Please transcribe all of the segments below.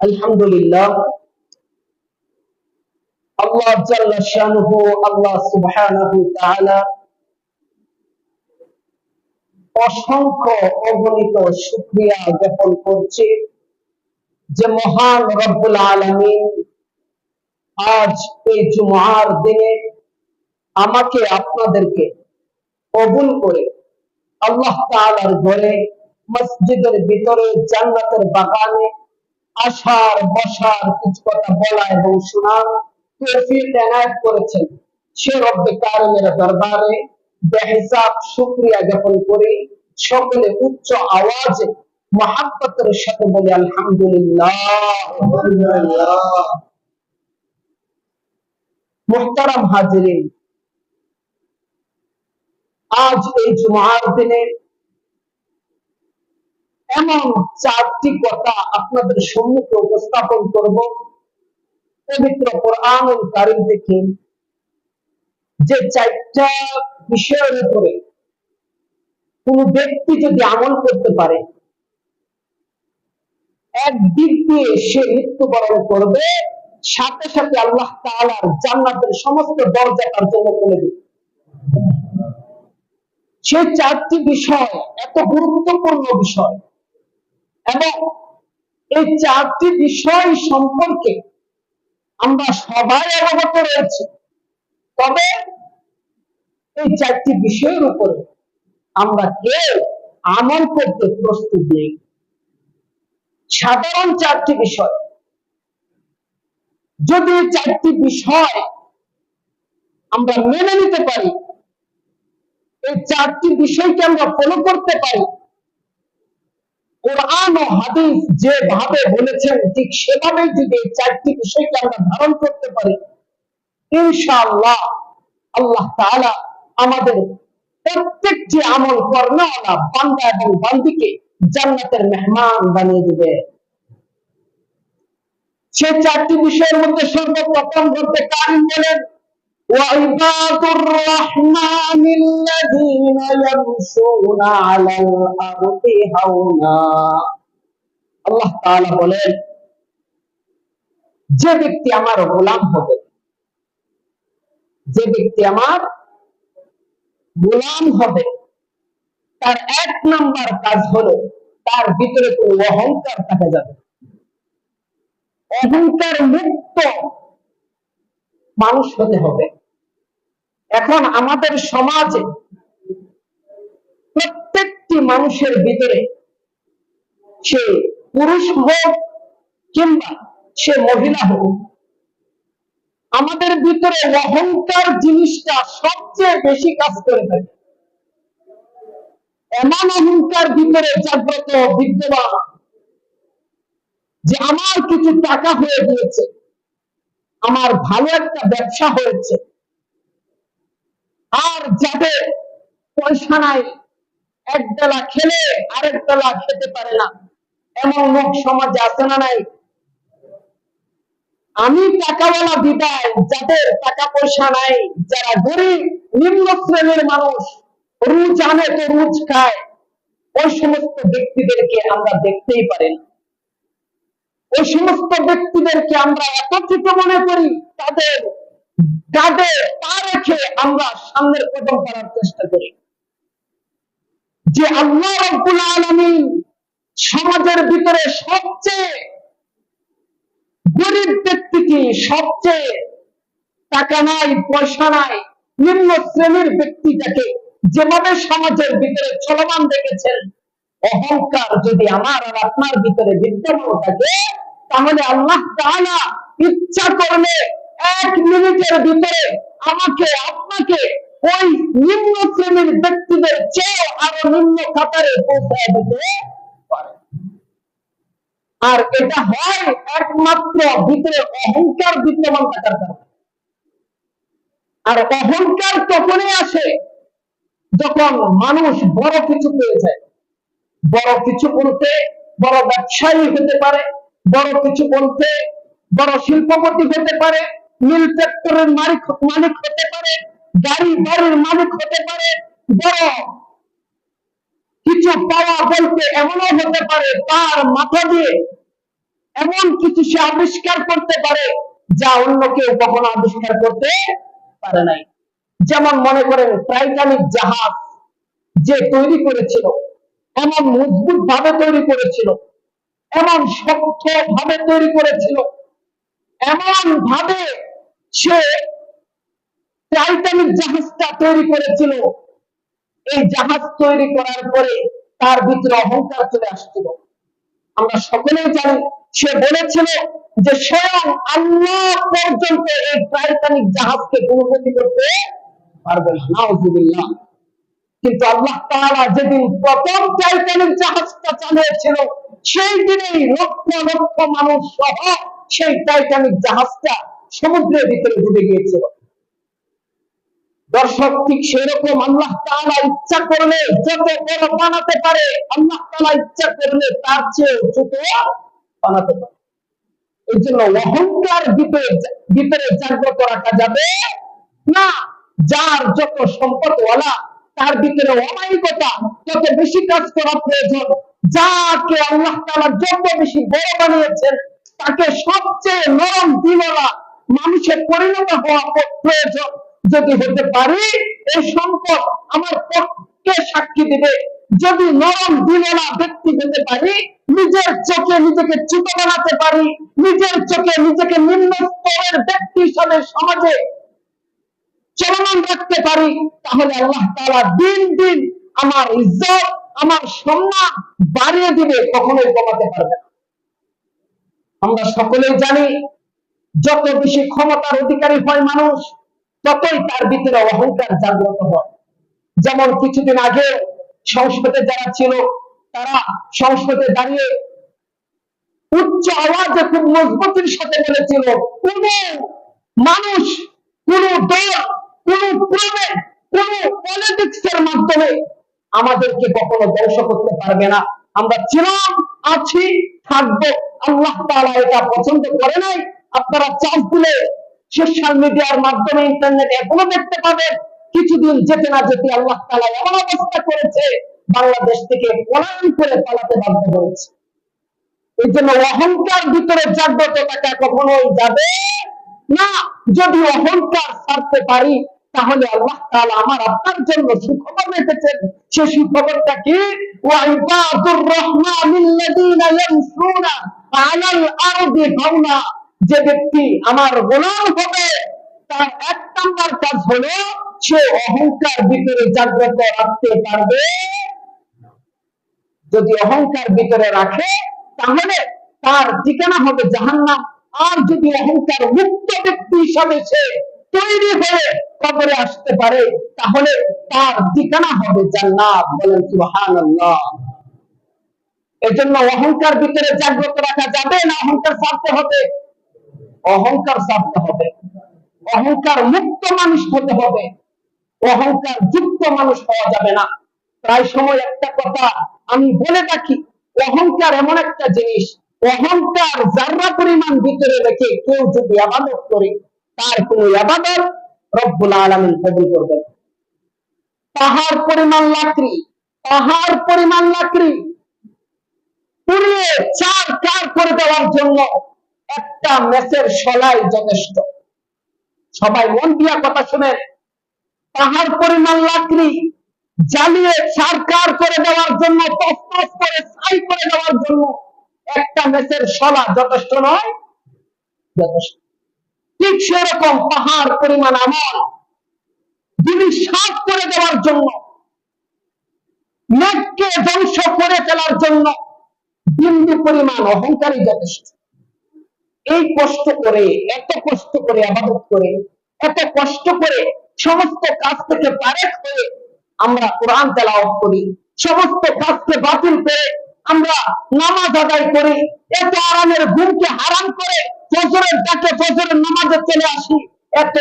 আলহামদুলিল্লাহ। আল্লাহ জাল্লা শানুহু, আল্লাহ সুবহানাহু অসংখ্য অগণিত শুকরিয়া জ্ঞাপন করছি যে মহান রব্বুল আলামিন আজ এই জুমার দিনে আমাকে আপনাদেরকে কবুল করে আল্লাহ তাআলার ঘরে মসজিদের ভিতরে জান্নাতের বাগানে আসার বসার কিছু কথা বলা এবং শোনার তৌফিক এনায়েত করেছেন। সে রব্বে কারিমের দরবারে বেহিসাব শুকরিয়া জ্ঞাপন করি। সকলে উচ্চ আওয়াজে মহাব্বতের সাথে বলে, আলহামদুলিল্লাহ। মুহতারাম হাজিরিন, আজ এই জুমার দিনে এমন চারটি কথা আপনাদের সম্মুখে উপস্থাপন করব। পবিত্র কোরআনুল কারিম থেকে যে চারটা বিষয়ের উপরে কোন ব্যক্তি যদি আমল করতে পারে একদিক দিয়ে সে মৃত্যুবরণ করবে, সাথে সাথে আল্লাহ তাআলার জান্নাতের সমস্ত দরজা তার জন্য খুলে দেবে। সেই চারটি বিষয় এত গুরুত্বপূর্ণ বিষয়। এবং এই চারটি বিষয় সম্পর্কে আমরা সবাই অবগত রয়েছি। তবে এই চারটি বিষয়ের উপরে আমরা কেউ আমল করতে প্রস্তুত নেই। সাধারণ চারটি বিষয়। যদি চারটি বিষয় আমরা মেনে নিতে পারি, এই চারটি বিষয়কে আমরা ফলো করতে পারি কোরআন ও হাদিস যেভাবে বলেছেন, ঠিক সেভাবে যদি এই চারটি বিষয়কে আমরা ধারণ করতে পারি, ইনশাআল্লাহ আল্লাহ তাআলা আমাদের প্রত্যেকটি আমল কর্মওয়ালা বান্দা এবং বান্দিকে জান্নাতের মেহমান বানিয়ে দিবে। সে চারটি বিষয়ের মধ্যে সর্বপ্রথম বলতে কারিম বলেন وعباد الرحمن الذين يمشون على الأرض هونا আল্লাহ তাআলা বলেন যে ব্যক্তি আমার গোলাম হবে যে ব্যক্তি আমার গোলাম হবে তার এক নাম্বার কাজ হলো তার ভিতরে কোনো অহংকার থাকা যাবে অহংকার মুক্ত মানুষ হতে হবে এখন আমাদের সমাজে প্রত্যেকটি মানুষের ভিতরে সে পুরুষ হোক কিংবা সে মহিলা হোক, আমাদের ভিতরে অহংকার জিনিসটা সবচেয়ে বেশি কাজ করে থাকে। এমন অহংকার ভিতরে জাগ্রত বিদ্যমান যে আমার কিছু টাকা হয়ে গিয়েছে, আমার ভালো একটা ব্যবসা হয়েছে আর যাদের পয়সা নাই, এক বেলা খেলে আরেক বেলা খেতে পারে না। এমন লোক সমাজে আছে না নাই? আমি টাকাওয়ালা বিদায় যাদের টাকা পয়সা নাই, যারা গরিব, নিম্ন শ্রেণির মানুষ, রুজ আনে তো রুজ খায়। ওই সমস্ত ব্যক্তিদেরকে আমরা দেখতেই পারি না। ওই সমস্ত ব্যক্তিদেরকে আমরা একত্রিত মনে করি, তাদের কাঁধে পা রেখে আমরা সামনের কদম করার চেষ্টা করি। যে আল্লাহ রব্বুল আলামিন সমাজের ভিতরে সবচেয়ে গরিব ব্যক্তিকে সবচেয়ে টাকা নাই, পয়সা নাই, নিম্ন শ্রেণির ব্যক্তিটাকে যেভাবে সমাজের ভিতরে চলমান দেখেছেন অহংকার যদি আমার আর আপনার ভিতরে বিদ্যমান থাকে, তাহলে আল্লাহ তাআলা ইচ্ছা করলে এক মিনিটের ভিতরে আমাকে, আপনাকে ওই নিম্ন শ্রেণির ব্যক্তিদের চেয়ে আরও নিম্ন কাতারে পৌঁছায় দিতে আর এটা হয় একমাত্র ভিতরে অহংকার বিদ্যমান থাকার কারণে। আর অহংকার তখনই আসে যখন মানুষ বড় কিছু পেয়ে যায়। বড় কিছু বলতে বড় ব্যবসায়ী হতে পারে, বড় কিছু বলতে বড় শিল্পপতি হতে পারে মিল ফ্যাক্টরির মালিক মালিক হতে পারে, গাড়ি বাড়ির মালিক হতে পারে, বড় কিছু পাওয়া বলতে এমনও হতে পারে, তার মাথা দিয়ে এমন কিছু সে আবিষ্কার করতে পারে, যা অন্য কেউ কখনো আবিষ্কার করতে পারে নাই। যেমন মনে করেন টাইটানিক জাহাজ যে তৈরি করেছিল, এমন মজবুত ভাবে তৈরি করেছিল, এমন শক্ত ভাবে তৈরি করেছিল এমন ভাবে সে টাইটানিক জাহাজটা তৈরি করেছিল। এই জাহাজ তৈরি করার পরে তার ভিতরে অহংকার চলে আসছিল। আমরা সকলেই জানি, সে বলেছিল যে স্বয়ং আল্লাহ পর্যন্ত এই টাইটানিক জাহাজকে কোনো করতে পারবে না। কিন্তু আল্লাহ তাআলা যেদিন প্রথম টাইটানিক জাহাজটা চালিয়েছিল, সেই দিনেই লক্ষ লক্ষ মানুষ সহ সেই টাইটানিক জাহাজটা সমুদ্রের ভিতরে ডুবে গিয়েছিল দর্শক, ঠিক সেরকম আল্লাহ তাআলা ইচ্ছা করলে যত বড় বানাতে পারে, আল্লাহ তাআলা ইচ্ছা করলে তার চেয়ে ছোট বানাতে পারে। এই জন্য অহংকার ভিতরে ভিতরে জাগ্রত রাখা যাবে না। যার যত সম্পদওয়ালা, তার ভিতরে অমায়িকতা তত বেশি কাজ করা প্রয়োজন, যাকে আল্লাহ তাআলা যত বেশি বড় বানিয়েছেন, তাকে সবচেয়ে নরম দিলওয়ালা মানুষের পরিণত হওয়া প্রয়োজন। যদি হতে পারি, এই সম্পদ আমার পক্ষে সাক্ষী দিবে। যদি নরম দিলওয়ালা ব্যক্তি হতে পারি, নিজের চোখে নিজেকে ছোট বানাতে পারি, নিজের চোখে নিজেকে নিম্ন স্তরের ব্যক্তি হিসাবে সমাজে চলমান রাখতে পারি, তাহলে আল্লাহ তাআলা দিন দিন আমার ইজ্জত, আমার সম্মান বাড়িয়ে দিবে, কখনোই কমাতে পারবে না। আমরা সকলেই জানি যত বেশি ক্ষমতার অধিকারী হয় মানুষ, ততই তার ভিতরে অহংকার জাগ্রত হয়। যেমন কিছুদিন আগে সংসদে যারা ছিল, তারা সংসদে দাঁড়িয়ে উচ্চ আওয়াজে খুব মজবুতির সাথে বলেছিল, কোন মানুষ, কোন দল, কোন প্রভেদ কোন পলিটিক্স এর মাধ্যমে আমাদেরকে কখনো ধ্বংস করতে পারবে না। আমরা ছিলাম, আছি, থাকব। আল্লাহ তাআলা এটা পছন্দ করে নাই। আপনারা চাপ দিলে সোশ্যাল মিডিয়ার মাধ্যমে ইন্টারনেট এখনও দেখতে পাবেন, কিছুদিন যেতে না যেতে আল্লাহ তাআলা এমন অবস্থা করেছে, বাংলাদেশ থেকে পলায়ন করে পালাতে বাধ্য করেছে এই জন্য অহংকার ভিতরে জাগ্রত থাকা কখনোই যাবে না। যদি অহংকার ছাড়তে পারি, তাহলে আল্লাহ তাআলা আমার আপনার জন্য সুখবর রেখেছেন। সে সুখবরটা কি? ওয়াইবাদুর ইয়ামশুনা আলাল আরদি হাওনা যে ব্যক্তি আমার গোলাম হবে, তার এক নাম্বার কাজ হলো সে অহংকার ভিতরে জাগ্রত রাখতে পারবে। যদি অহংকার ভিতরে রাখে, তাহলে তার ঠিকানা হবে জাহান্নাম। আর যদি অহংকার মুক্ত ব্যক্তি হিসাবে সে তৈরি হয়ে কবরে আসতে পারে, তাহলে তার ঠিকানা হবে জান্নাত। বলেন, সুবহানাল্লাহ। এজন্য অহংকার ভিতরে জাগ্রত রাখা যাবে না, অহংকার ছাড়তে হবে। অহংকার ছাড়তে হবে। অহংকার মুক্ত মানুষ হতে হবে। অহংকার যুক্ত মানুষ হওয়া যাবে না। প্রায় সময় একটা কথা আমি বলে থাকি অহংকার এমন একটা জিনিস, অহংকার যার্রা পরিমাণ ভিতরে রেখে কেউ যদি আবাদত করে, তার কোন আবাদত রব্বুল আলামিন কবুল করবে। পাহাড় পরিমাণ লাকড়ি, পাহাড় পরিমাণ লাকড়ি, পুড়িয়ে চার চার করে দেওয়ার জন্য একটা মেসের সলাই যথেষ্ট। সবাই মন দিয়া কথা শুনেন। পাহাড় পরিমাণ লাকড়ি জ্বালিয়ে সারকার করে দেওয়ার জন্য তসতস করে ছাই করে দেওয়ার জন্য একটা মেসের সলা যথেষ্ট নয়? যথেষ্ট। ঠিক সেরকম পাহাড় পরিমাণ আমল জিনিস সাফ করে দেওয়ার জন্য মেঘকে ধ্বংস করে ফেলার জন্য বিন্দু পরিমাণ অহংকারী যথেষ্ট। এই কষ্ট করে, এত কষ্ট করে আবাদত করে, এত কষ্ট করে সমস্ত কাজ থেকে পারেক হয়ে আমরা কোরআন তেলাওয়াত করি, সমস্ত কাজকে বাতিল করে আমরা নামাজ আদায় করি, এত আরামের ঘুমকে হারাম করে ফজরের ডাকে ফজরের নামাজে চলে আসি, এত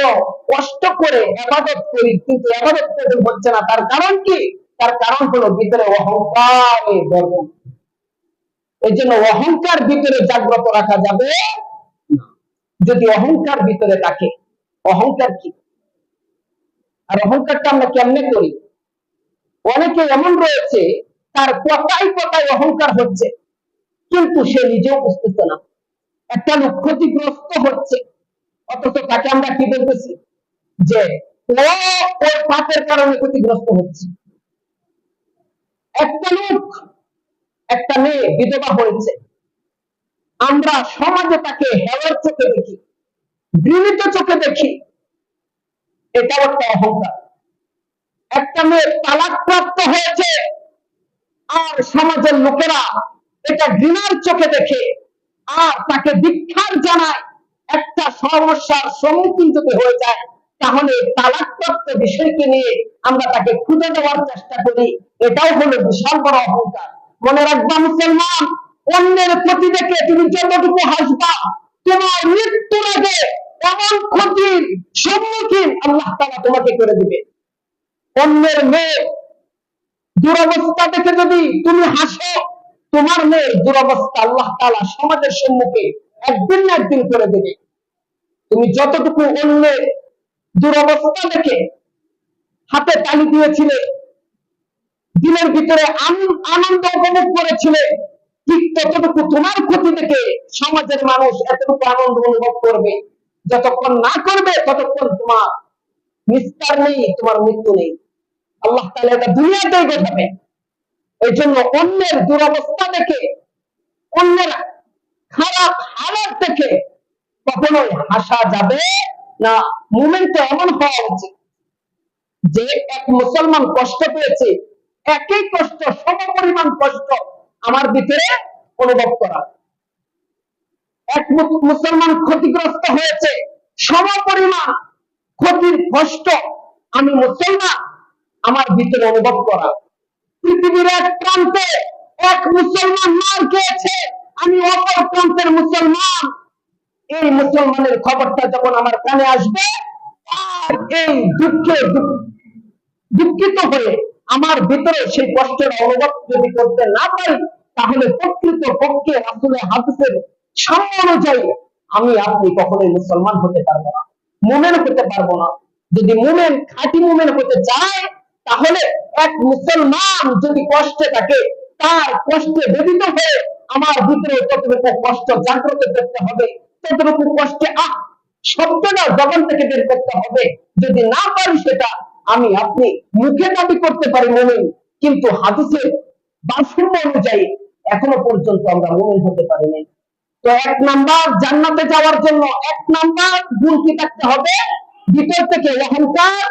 কষ্ট করে আবাদত করি, কিন্তু আবাদত করে হচ্ছে না তার কারণ কি তার কারণ হলো ভিতরে অহংকারে গর্ব এই জন্য অহংকার ভিতরে জাগ্রত রাখা যাবে। যদি অহংকার ভিতরে থাকে, অহংকার কি? আর অহংকারটা আমরা কেমনে করি? অনেকে এমন রয়েছে, তার কথাই কথায় অহংকার হচ্ছে, কিন্তু সে নিজেও বুঝতেছে না। একটা লোক ক্ষতিগ্রস্ত হচ্ছে, অথচ তাকে আমরা কি বলতেছি? যে ও ওর পাপের কারণে ক্ষতিগ্রস্ত হচ্ছে। একটা লোক, একটা মেয়ে, বিধবা হয়েছে আমরা সমাজে তাকে হেওয়ার চোখে দেখি ঘৃণিত চোখে দেখি। এটাও একটা অহংকার। একটা মেয়ে তালাক প্রাপ্ত হয়েছে, আর সমাজের লোকেরা এটা ঘৃণার চোখে দেখে, আর তাকে দীক্ষার জানায় একটা সমস্যার সম্মুখীন যদি হয়ে যায়, তাহলে তালাক তালাকপ্রাপ্ত বিষয়কে নিয়ে আমরা তাকে খুঁজে দেওয়ার চেষ্টা করি। এটাও হলো বিশাল বড় অহংকার। মনে রাখবা, মুসলমান অন্যের ক্ষতি দেখে তুমি যতটুকু হাসবা, তোমার মৃত্যুর আগে এমন ক্ষতির সম্মুখীন আল্লাহ তালা তোমাকে করে দিবে। অন্যের মেয়ে দুরবস্থা দেখে যদি তুমি হাসো, তোমার মেয়ের দুরবস্থা আল্লাহ তালা সমাজের সম্মুখে একদিন না একদিন করে দেবে। তুমি যতটুকু অন্যের দুরবস্থা দেখে হাতে তালি দিয়েছিলে দিনের ভিতরে আন- আনন্দ উপভোগ করেছিলে ঠিক ততটুকু তোমার ক্ষতি দেখে সমাজের মানুষ এতটুকু আনন্দ অনুভব করবে। যতক্ষণ না করবে, ততক্ষণ তোমার নিস্তার নেই, তোমার মৃত্যু নেই। আল্লাহ তাহলে এটা দুনিয়াতেই দেখাবে এই জন্য অন্যের দুরবস্থা দেখে, অন্যের খারাপ হালাত দেখে কখনোই হাসা যাবে না। মুমেন্টে এমন হওয়া উচিত যে এক মুসলমান কষ্ট পেয়েছে, একই কষ্ট সম পরিমাণ কষ্ট আমার ভিতরে অনুভব করা। এক মুসলমান ক্ষতিগ্রস্ত হয়েছে সম পরিমাণ ক্ষতির কষ্ট আমি মুসলমান, আমার ভিতরে অনুভব করা। পৃথিবীর এক প্রান্তে এক মুসলমান মার খেয়েছে, আমি অপর প্রান্তের মুসলমান। এই মুসলমানের খবরটা যখন আমার কানে আসবে এই দুঃখ- দুঃখিত হয়ে আমার ভিতরে সেই কষ্টের অনুভব যদি করতে না পারি তাহলে প্রকৃত পক্ষে আসলে হাদিসের সাম্য অনুযায়ী আমি আপনি কখনোই মুসলমান হতে পারব না, মুমেন হতে পারব না। যদি মুমেন খাঁটি মুমেন হতে চায় তাহলে এক মুসলমান যদি কষ্টে থাকে, তার কষ্টে বেদিত হয়ে আমার ভিতরে ততটুকু কষ্ট জাগ্রত করতে হবে, ততটুকু কষ্টে আহ শব্দটা জবান থেকে বের করতে হবে। যদি না পারি সেটা, আমি আপনি মুখে দাবি করতে পারি মুমিন। কিন্তু হাদিসের ভারসাম্য অনুযায়ী এখনো পর্যন্ত আমরা মুমিন হতে পারি নাই তো এক নাম্বার জান্নাতে যাওয়ার জন্য এক নাম্বার গুণ কি থাকতে হবে ভিতর থেকে অহংকার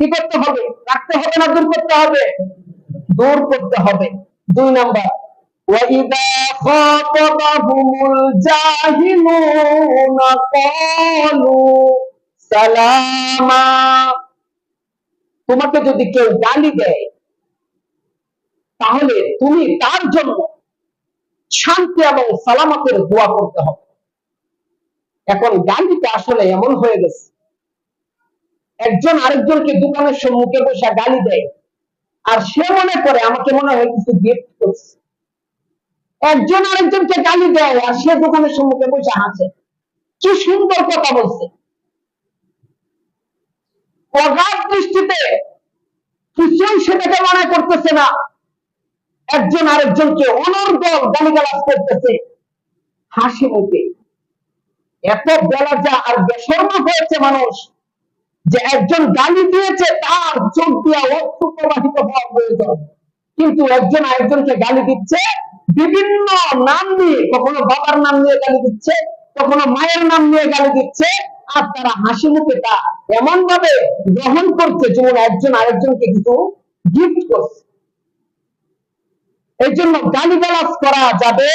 কি করতে হবে রাখতে হবে না দূর করতে হবে দূর করতে হবে দুই নাম্বার وَإِذَا خَاطَبَهُمُ الْجَاهِلُونَ قَالُوا سَلَامًا তোমাকে যদি কেউ গালি দেয় তাহলে তুমি তার জন্য শান্তি এবং সালামতের দোয়া করতে হবে। এখন গালিটা আসলে এমন হয়ে গেছে। একজন আরেকজনকে দোকানের সম্মুখে বসে গালি দেয়। আর সে মনে করে, আমাকে মনে হয় কিছু গিফট করছে। একজন আরেকজনকে গালি দেয় আর সে দোকানের সম্মুখে বসে হাসে। কি সুন্দর কথা বলছে। অগাধ দৃষ্টিতে কিছুই সেটাকে মনে করতেছে না। একজন আরেকজনকে অনর্গল গালিগালাজ করতেছে। হাসি মুখে। এত বেলা যা আর বেসর্ম হয়েছে মানুষ যে একজন গালি দিয়েছে তার চোখ দিয়া অর্থ প্রবাহিত হওয়া প্রয়োজন কিন্তু একজন আরেকজনকে গালি দিচ্ছে বিভিন্ন নাম নিয়ে কখনো বাবার নাম নিয়ে গালি দিচ্ছে, কখনো মায়ের নাম নিয়ে গালি দিচ্ছে। আর তারা হাসি মুখে তা এমন ভাবে গ্রহণ করছে যেমন একজন আরেকজনকে কিছু গিফট করছে। এই জন্য গালিগালাজ করা যাবে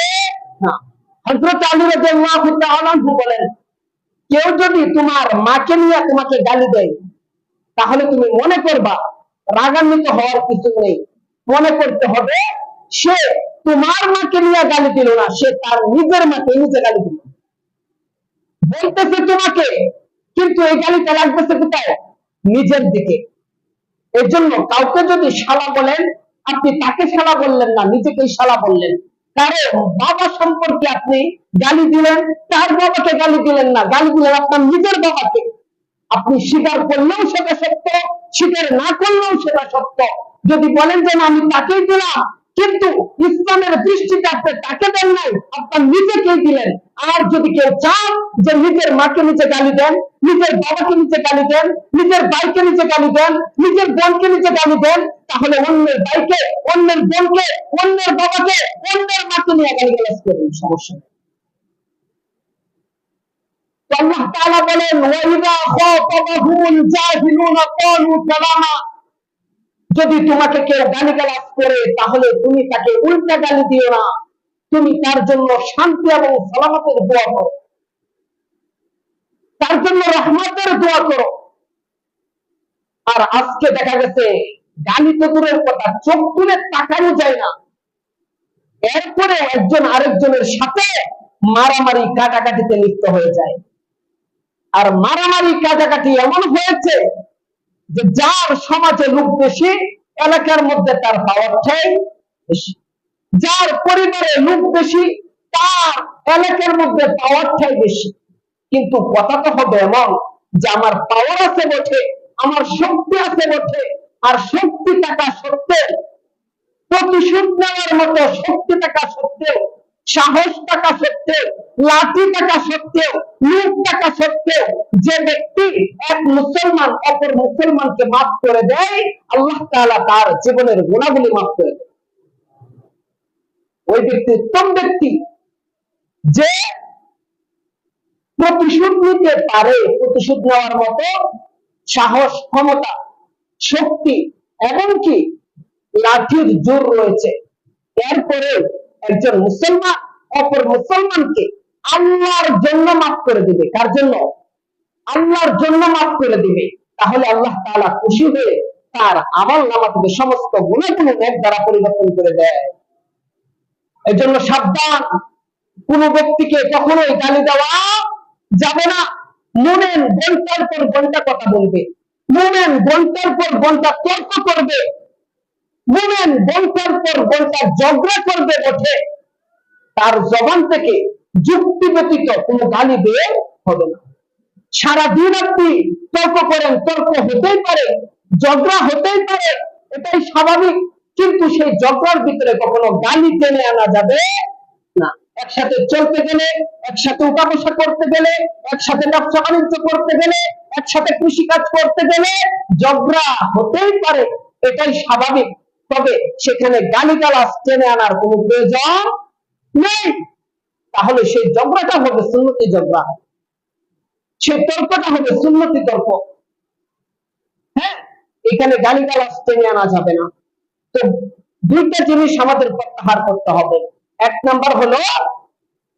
না। হজরত আলী বলেন, কেউ যদি তোমার মাকে নিয়ে তোমাকে গালি দেয়, তাহলে তুমি মনে করবা রাগান্বিত হওয়ার কিছু নেই। মনে করতে হবে, সে তোমার মাকে নিয়ে গালি দিল না, সে তার নিজের মাকে নিজে গালি দিল। বলতেছে তোমাকে, কিন্তু এই গালিটা লাগতেছে কোথায়? নিজের দিকে। এর জন্য কাউকে যদি শালা বলেন আপনি তাকে শালা বললেন না? নিজেকে শালা বললেন। কারণ বাবা সম্পর্কে আপনি গালি দিলেন, তার বাবাকে গালি দিলেন না। গালি দিলেন আপনার নিজের বাবাকে। আপনি স্বীকার করলেও সেটা সত্য, স্বীকার না করলেও সেটা সত্য। যদি বলেন যে আমি তাকেই দিলাম কিন্তু ইসলামের দৃষ্টিতে আপনি তাকে দেন নাই, আপনার নিজেকে দিলেন? আর যদি কেউ চান যে নিজের মাকে নিচে গালি দেন, নিজের বাবাকে নিচে গালি দেন, নিজের ভাইকে নিচে গালি দেন, নিজের বোনকে নিচে গালি দেন, তাহলে অন্যের বাইকে অন্যের বোনকে, অন্যের বাবাকে, অন্যের মাকে নিয়ে গালি গালাজ করবেন সমস্যা আল্লাহ তাআলা বলেন ওয়াইদা খাতাবাহুল জাহিলুনা ক্বালু সালামা যদি তোমাকে কেউ গালি গালাজ করে, তাহলে তুমি তাকে উল্টা গালি দিও না। তুমি তার জন্য শান্তি এবং সালামতের দোয়া করো। তার জন্য রহমতের দোয়া করো। আর আজকে দেখা গেছে, গালি তো দূরের কথা, চোখ তুলে তাকানো যায় না। এরপরে একজন আরেকজনের সাথে মারামারি কাটাকাটিতে লিপ্ত হয়ে যায়। আর মারামারি কাটাকাটি এমন হয়েছে যে যার সমাজে লোক বেশি, এলাকার মধ্যে তার পাওয়ারটাই বেশি। যার পরিবারে লোক বেশি, তার এলাকার মধ্যে পাওয়ারটাই বেশি। কিন্তু কথা তো হবে এমন যে আমার পাওয়ার আছে বটে, আমার শক্তি আছে বটে, আর শক্তি টাকা সত্ত্বেও, প্রতিশোধ নেওয়ার মতো শক্তি টাকা সত্ত্বেও সাহস থাকা সত্ত্বেও, লাঠি থাকা সত্ত্বেও লুক থাকা সত্ত্বেও যে ব্যক্তি এক মুসলমান অপর মুসলমানকে মাফ করে দেয়, আল্লাহ তাআলা তার জীবনের গুণাগুলি মাফ করে দেয়। ওই ব্যক্তি উত্তম ব্যক্তি যে প্রতিশোধ নিতে পারে, প্রতিশোধ নেওয়ার মতো সাহস, ক্ষমতা, শক্তি, এমনকি লাঠির জোর রয়েছে। এরপরে একজন মুসলমান, অপর মুসলমানকে আল্লাহর জন্য মাফ করে দিবে। কার জন্য? আল্লাহর জন্য মাফ করে দিবে। তাহলে আল্লাহ তাআলা খুশি হয়ে তার আমল নামা থেকে সমস্ত গুণাগুলো নেক দ্বারা পরিবর্তন করে দেয়। এজন্য সাবধান। কোন ব্যক্তিকে কখনোই গালি দেওয়া যাবে না। মনেন ঘণ্টার পর ঘণ্টা কথা বলবে। মনেন ঘণ্টার পর ঘণ্টা তর্ক করবে। মনেন ঘণ্টার পর ঘণ্টা ঝগড়া করবে বটে। তার জবান থেকে যুক্তি ব্যতীত কোনো গালি বের হবে না। সারা দিন আপনি তর্ক করেন, তর্ক হতেই পারে, ঝগড়া হতেই পারে, এটাই স্বাভাবিক। কিন্তু সেই ঝগড়ার ভিতরে কখনো গালি টেনে আনা যাবে না। একসাথে চলতে গেলে, একসাথে উঠা বসা করতে গেলে, একসাথে ব্যবসা বাণিজ্য করতে গেলে, একসাথে কৃষিকাজ করতে গেলে ঝগড়া হতেই পারে, এটাই স্বাভাবিক। তবে সেখানে গালি গালাজ টেনে আনার কোনো প্রয়োজন নেই। তাহলে সেই ঝগড়াটা হবে সুন্নতি ঝগড়া সেই তর্কটা হবে সুন্নতি তর্ক। হ্যাঁ? এখানে গালি গালাজ টেনে আনা যাবে না। তো দুইটা জিনিস আমাদের প্রত্যাহার করতে হবে। এক নাম্বার হলো,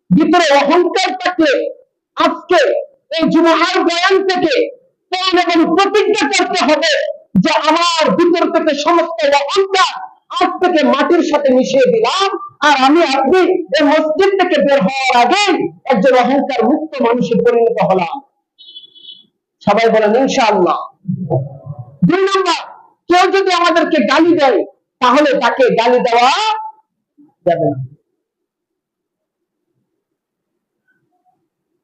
ভিতরে অহংকার থাকলে আজকে এই জুমার বয়ান থেকে প্রতিজ্ঞা করতে হবে। যে আমার ভিতর থেকে সমস্ত অহংকার আজ থেকে মাটির সাথে মিশিয়ে দিলাম আর আমি আপনি এই মসজিদ থেকে বের হওয়ার আগে একজন অহংকার মুক্ত মানুষে পরিণত হলাম সবাই বলেন ইনশাআল্লাহ দুই নম্বর কেউ যদি আমাদেরকে গালি দেয় তাহলে তাকে গালি দেওয়া যাবে না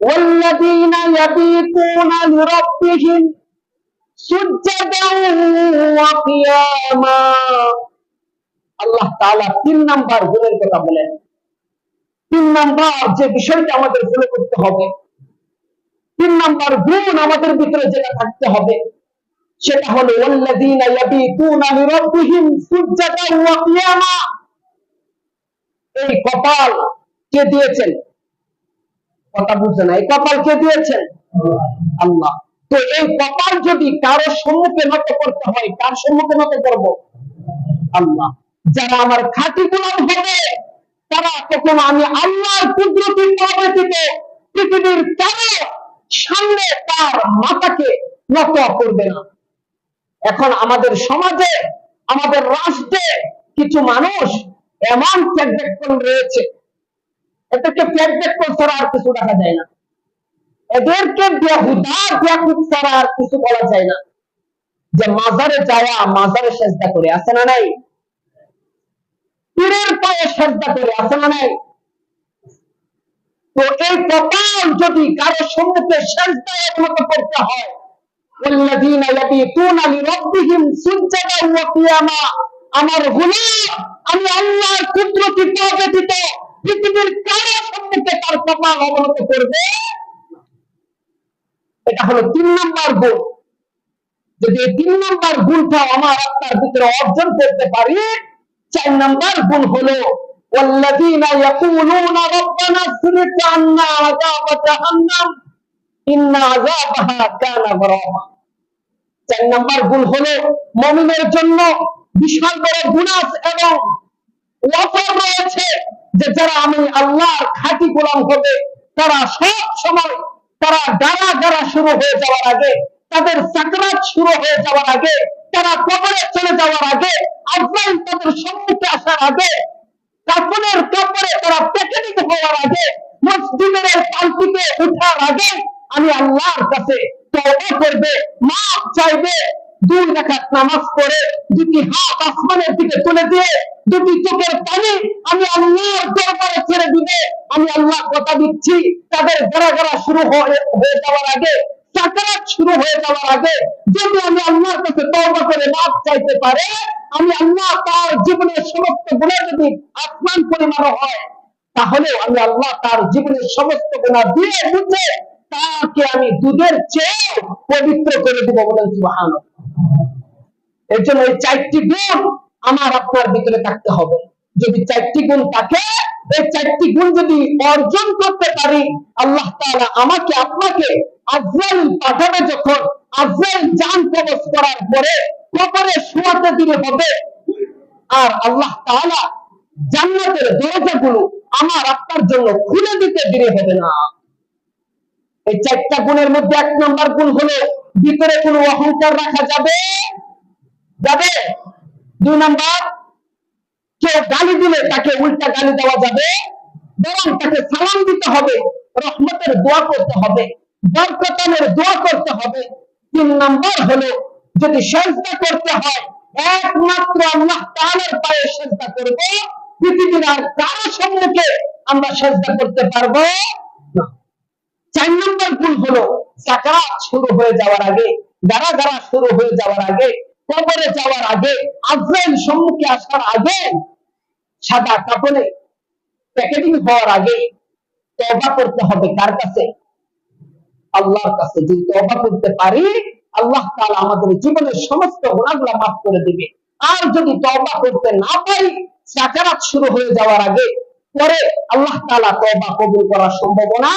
والذين يبيتون لربهم سجدا وقياما আল্লাহ তিন নাম্বার ভুলের কথা বলেন। তিন নাম্বার যে বিষয়টা আমাদের ভুলে করতে হবে, তিন নাম্বার গুণ আমাদের ভিতরে যেটা থাকতে হবে, সেটা হলো কপাল কে দিয়েছেন? কথা বুঝে না, এই কপাল কে দিয়েছেন? আল্লাহ। তো এই কপাল যদি কারও সম্মুখে নত করতে হয়, কার সম্মুখে নত করব? আল্লাহ। যারা আমার খাঁটি গোলাম হবে, তারা কখনো আমি আল্লাহর কুদরতি ব্যতীত পৃথিবীর কারও সামনে তার মাথাকে নত করবে না। এখন আমাদের সমাজে, আমাদের রাষ্ট্রে কিছু মানুষ এমন ফ্যাকবেকন রয়েছে। এদেরকে ফ্যাকবেকন ছাড়া আর কিছু দেখা যায় না। এদেরকে বেহুদা ব্যাকুত ছাড়া আর কিছু বলা যায় না যে মাজারে যাওয়া মাজারে সেজদা করে আছে না নাই পীরের পায়ে সেজদা করে আছে না নাই তো এই কপাল যদি কারো সম্মুখে সেজদায় মতো করতে হয় والذين يبيتون لربهم سجدا وقياما আমার গুনাহ আমি আল্লাহর কুদরতি পা ব্যতীত পৃথিবীর কারো সম্মুখে তার কপাল অবনত করবে এটা হলো তিন নম্বর গুণ যদি এই তিন নম্বর গুণটা আমার আপনার ভিতরে অর্জন করতে পারি চার নম্বর গুণ হলো والذين يقولون ربنا اصرف عنا عذاب جهنم إن عذابها كان غراما চার নম্বর গুণ হলো মমিনের জন্য বিশাল বড় গুনাস এবং ওয়াফার রয়েছে যে যারা আমি আল্লাহর খাঁটি গোলাম হবে তারা সব সময় তারা গাড়া গাড়া শুরু হয়ে যাওয়ার আগে, তাদের সাকরাত শুরু হয়ে যাওয়ার আগে, তারা কবরে চলে যাওয়ার আগে আজরাইল তাদের সম্মুখে আসার আগে কাপড়ের কাপড়ে তারা প্যাকেটিং হওয়ার আগে, মসজিদের পাল্টিতে উঠার আগে আমি আল্লাহর কাছে তওবা করবে, মাফ চাইবে, দুই রাকাত নামাজ পড়ে, দুটি হাত আসমানের দিকে তুলে দিয়ে দুটি চোখের পানি আমি আল্লাহর দরবারে ছেড়ে দিবে, আমি আল্লাহ কথা দিচ্ছি। তাদের গড়া গড়া শুরু হয়ে যাওয়ার আগে শুরু হয়ে যাওয়ার আগে, যদি আমি আল্লাহর কাছে তওবা করে মাফ চাইতে পারে, আমি আল্লাহ তার জীবনের সমস্ত গুণা যদি আসমান পরিমাণ হয়, তাহলে আমি আল্লাহ তার জীবনের সমস্ত গুণা দিয়ে বুঝে তাকে আমি দুধের চেয়ে পবিত্র করে দিব বলেন সুবহান এর জন্য এই চারটি গুণ আমার আপনার ভিতরে থাকতে হবে। যদি চারটি গুণ থাকে, এই চারটি গুণ যদি অর্জন করতে পারি, আল্লাহ তাআলা আমাকে, আপনাকে আজরাইল পাঠাবে যখন আজরাইল জান কবজ করার পরে কবরে শোয়াতে দিলে হবে। আর আল্লাহ তাআলা জান্নাতের দরজাগুলো আমার আপনার জন্য খুলে দিতে দেরি হবে না। এই চারটা গুণের মধ্যে এক নম্বর গুণ হলো, ভিতরে কোনো অহংকার রাখা যাবে? যাবে? দুই নম্বর কেউ গালি দিলে তাকে উল্টা গালি দেওয়া যাবে, বরং তাকে সালাম দিতে হবে, রহমতের দোয়া করতে হবে বরকতানের দোয়া করতে হবে। তিন নম্বর হলো, যদি সেজদা করতে হয়, একমাত্র আল্লাহ তাআলার পায়ে সেজদা করব, পৃথিবীর আর কারও সম্মুখে আমরা সেজদা করতে পারব চার নম্বর ভুল হলো সাকারাত শুরু হয়ে যাওয়ার আগে গাড়া গাড়া শুরু হয়ে যাওয়ার আগে কবরে যাওয়ার আগে আজরাইল সম্মুখে আসার আগে সাদা কাপড়ে প্যাকেটিং হওয়ার আগে তবা করতে হবে কার কাছে? আল্লাহর কাছে। যদি তবা করতে পারি, আল্লাহ তাআলা আমাদের জীবনের সমস্ত গুণাগুলো মাফ করে দিবে। আর যদি তবা করতে না পারি সাকারাত শুরু হয়ে যাওয়ার আগে, পরে আল্লাহ তাআলা তবা কবুল করার সম্ভাবনা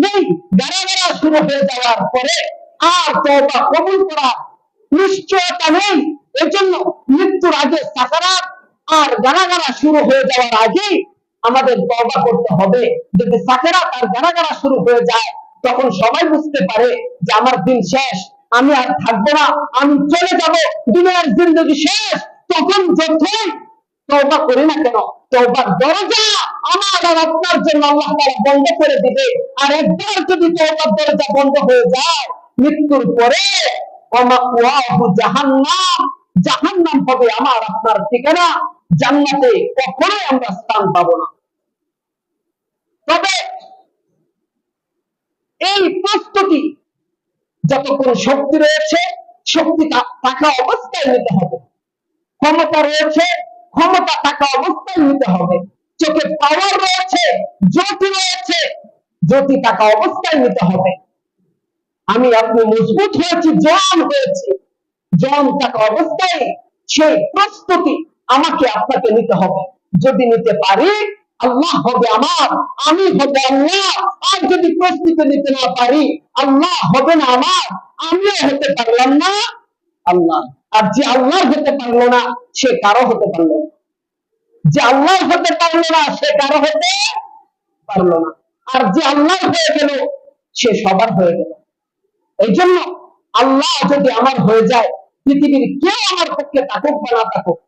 নেই। গাড়া গাড়া শুরু হয়ে যাওয়ার পরে আর তবা কবুল করা নিশ্চয়তা নেই এজন্য মৃত্যুর আগে সাকারাত আর গাড়া শুরু হয়ে যাওয়ার আগে আমাদের তবা করতে হবে। যদি সাকারাত আর গাড়া শুরু হয়ে যায়, তখন সবাই বুঝতে পারে যে আমার দিন শেষ, আমি আর থাকব না, আমি চলে যাব, দুনিয়ার জিন্দগি শেষ। তখন যতই তওবা করি না কেন, তওবার দরজা আমার আর আপনার জন্য আল্লাহ তাআলা বন্ধ করে দিবে। আর একবার যদি তওবার দরজা বন্ধ হয়ে যায়, মৃত্যুর পরে হবে আমার, আপনার ঠিকানা। জান্নাতে কখনোই আমরা স্থান না। তবে এই প্রস্তুতি যতক্ষণ শক্তি রয়েছে, শক্তি থাকা অবস্থায় নিতে হবে। ক্ষমতা রয়েছে, ক্ষমতা থাকা অবস্থায় নিতে হবে। চোখে পাওয়ার রয়েছে, জ্যোতি রয়েছে, জ্যোতি থাকা অবস্থায় নিতে হবে। আমি আপনি মজবুত হয়েছি জন হয়েছি। জন থাকা অবস্থায় সেই প্রস্তুতি আমাকে, আপনাকে নিতে হবে। যদি নিতে পারি, আল্লাহ হবে আমার, আমি হবে আল্লাহ। আর যদি প্রস্তুতি নিতে না পারি, আল্লাহ হবে না আমার, আমিও হতে পারলাম না আল্লাহ। আর যে আল্লাহ হতে পারল না, সে কারও হতে পারল না। যে আল্লাহ হতে পারল না, সে কারও হতে পারল না। আর যে আল্লাহ হয়ে গেল, সে সবার হয়ে গেল। এই জন্য আল্লাহ যদি আমার হয়ে যায়, পৃথিবীর কেউ আমার পক্ষে থাকুক বা না থাকুক,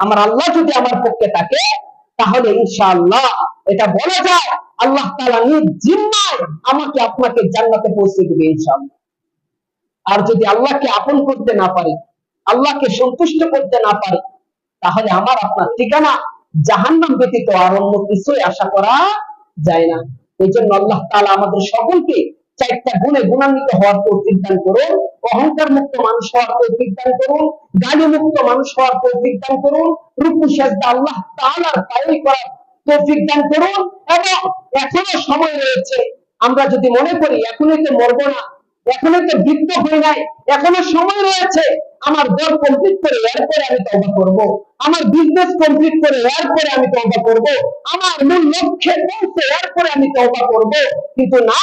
আমার আল্লাহ যদি আমার পক্ষে থাকে, তাহলে ইনশাআল্লাহ এটা বলা যায়, আল্লাহ তাআলা নিজ জিম্মায় আমাকে আপনাকে জান্নাতে পৌঁছে দিবে ইনশাআল্লাহ। আর যদি আল্লাহকে আপন করতে না পারি, আল্লাহকে সন্তুষ্ট করতে না পারি, তাহলে আমার আপনার ঠিকানা জাহান্নাম ব্যতীত আর অন্য কিছুই আশা করা যায় না। এই জন্য আল্লাহ তালা আমাদের সকলকে চারটা গুণে গুণান্বিত হওয়ার তৌফিক দান করুন, অহংকার মুক্ত মানুষ হওয়ার তৌফিক দান করুন, গালি মুক্ত মানুষ হওয়ার তৌফিক দান করুন, রূপু সাজদা আল্লাহ তাআলার পালন করার তৌফিক দান করুন এবং এখনও সময় রয়েছে। আমরা যদি মনে করি এখনই তো মরবো না এখনও তো বৃদ্ধ হয়ে নাই, এখনও সময় রয়েছে, আমার দর কমপ্লিট করে এরপরে আমি তবা করব। আমার বিজনেস কমপ্লিট করে এরপরে আমি তবা করব। আমার মূল লক্ষ্যে পৌঁছে এরপরে আমি তবা করব। কিন্তু না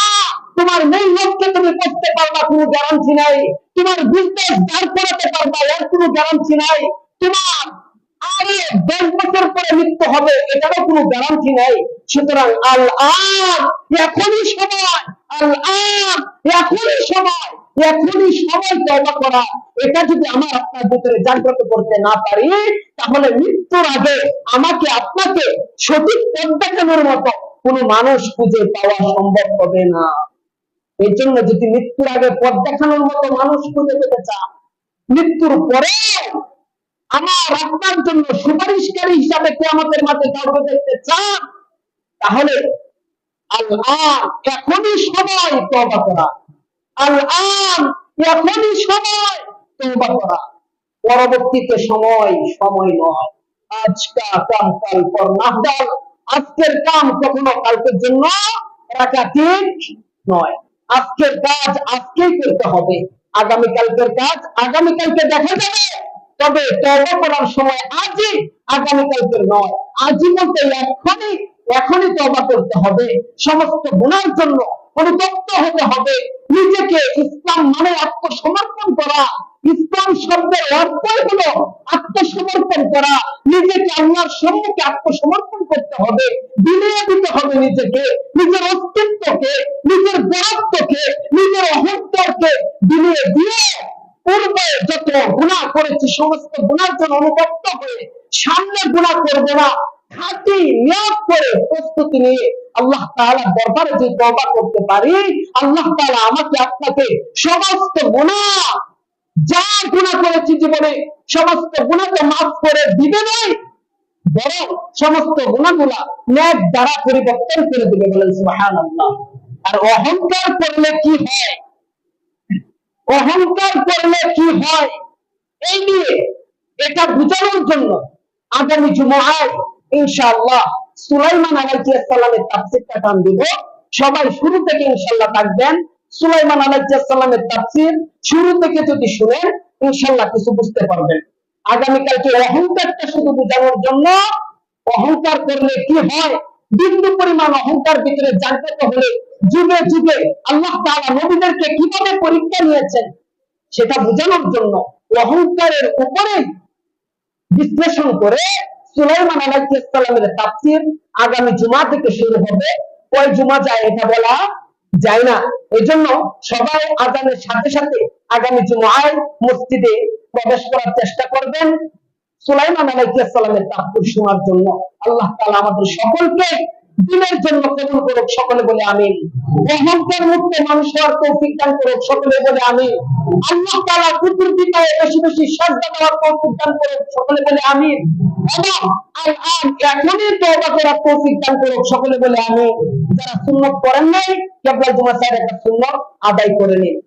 তোমার লক্ষ্যে তুমি করতে পারবা, কোনো গ্যারান্টি নাই। তোমার বিজনেস দাঁড় করাতে পারবা, এর কোনো গ্যারান্টি নাই। তোমার আরে দশ বছর পরে মৃত্যু হবে, এটারও কোনো গ্যারান্টি নাই। সুতরাং আল এখনই সময় আল সময় এখনই সময় করা। এটা যদি আমার আপনার ভিতরে জাগ্রত করতে না পারি, তাহলে মৃত্যুর আগে আমাকে, আপনাকে সঠিক পথ দেখানোর মতো কোনো মানুষ খুঁজে পাওয়া সম্ভব হবে না। এই জন্য যদি মৃত্যুর আগে পথ দেখানোর মতো মানুষ খুঁজে পেতে চান, মৃত্যুর পরে আমার আপনার জন্য সুপারিশকারী হিসাবে কেয়ামতের মাঝে কাউকে দেখতে চান, তাহলে এখনই সময় তওবা করা। এখনই সময় তওবা করা। পরবর্তীতে সময় সময় নয়। আজকা কাম কাল পর নাহদাল আজকের কাম কখনো কালকের জন্য রাখা ঠিক নয়। আজকের কাজ আজকেই করতে হবে। আগামীকালকের কাজ আগামীকালকে দেখা যাবে। তবে তওবা করার সময় আজই আগামীকালকের নয়। আজই বলতে এখনই এখনই তবা করতে হবে। সমস্ত গুণার জন্য পরিত্যক্ত হতে হবে। নিজেকে ইসলাম মানে আত্মসমর্পণ করা। ইসলাম শব্দের অর্থই হলো আত্মসমর্পণ করা। নিজেকে আল্লাহর সম্মুখে আত্মসমর্পণ করতে হবে বিলিয়ে দিতে হবে নিজেকে, নিজের অস্তিত্বকে, নিজের বরত্বকে নিজের অহংকারকে বিলিয়ে দিয়ে পূর্বে যত গুণা করেছি, সমস্ত গুণার জন্য অনুতপ্ত হয়ে সামনে গুণা করব না। খাঁটি নিয়োগ করে প্রস্তুতি নিয়ে আল্লাহ তাআলা দরবারে যে তওবা করতে পারি, আল্লাহ তাআলা আমাকে আপনাকে সমস্ত গুনাহ যা গুনাহ করেছি জীবনে, সমস্ত গুনাহকে মাফ করে দিবে নাই, বরং সমস্ত গুণাগুলা ন্যাক দ্বারা পরিবর্তন করে দিবে বলেন সুবহানাল্লাহ। আর অহংকার করলে কি হয়? অহংকার করলে কি হয়? এই নিয়ে এটা বোঝানোর জন্য আগামী জুমায় ইনশাআল্লাহ সুলাইমান আলাইহিস তাফসীরটা টান দিব। সবাই শুরু থেকে ইনশাআল্লাহ থাকবেন সুলাইমান আলাইহিস সালামের তাফসীর শুরু থেকে যদি শুনেন ইনশাআল্লাহ কিছু বুঝতে পারবেন। আগামীকালকে অহংকারটা শুধু বোঝানোর জন্য, অহংকার করলে কি হয়? বিন্দু পরিমাণ অহংকার ভিতরে জাগ্রত হলে যুগে যুগে আল্লাহ তাআলা নবীদেরকে কীভাবে পরীক্ষা নিয়েছেন, সেটা বোঝানোর জন্য অহংকারের উপরে বিশ্লেষণ করে সুলাইমান আলাইহিস সালামের তাফসীর আগামী জুমা থেকে শুরু হবে। ওই জুমা যায় এটা বলা? যায় না এজন্য সবাই আজানের সাথে সাথে আগামী জুমায় মসজিদে প্রবেশ করার চেষ্টা করবেন। সুলাইমান আলাইসালামের সালামের শোনার জন্য আল্লাহ তালা আমাদের সকলকে দিনের জন্য কবুল করুক সকলে বলে আমি অহংকার মুক্ত মানুষ হওয়ার তৌফিক দান করুক সকলে বলে আমি দান করুক সকলে বলে আমিন। যারা করেন নাই, কেবলা একটা আদায় করে নিন।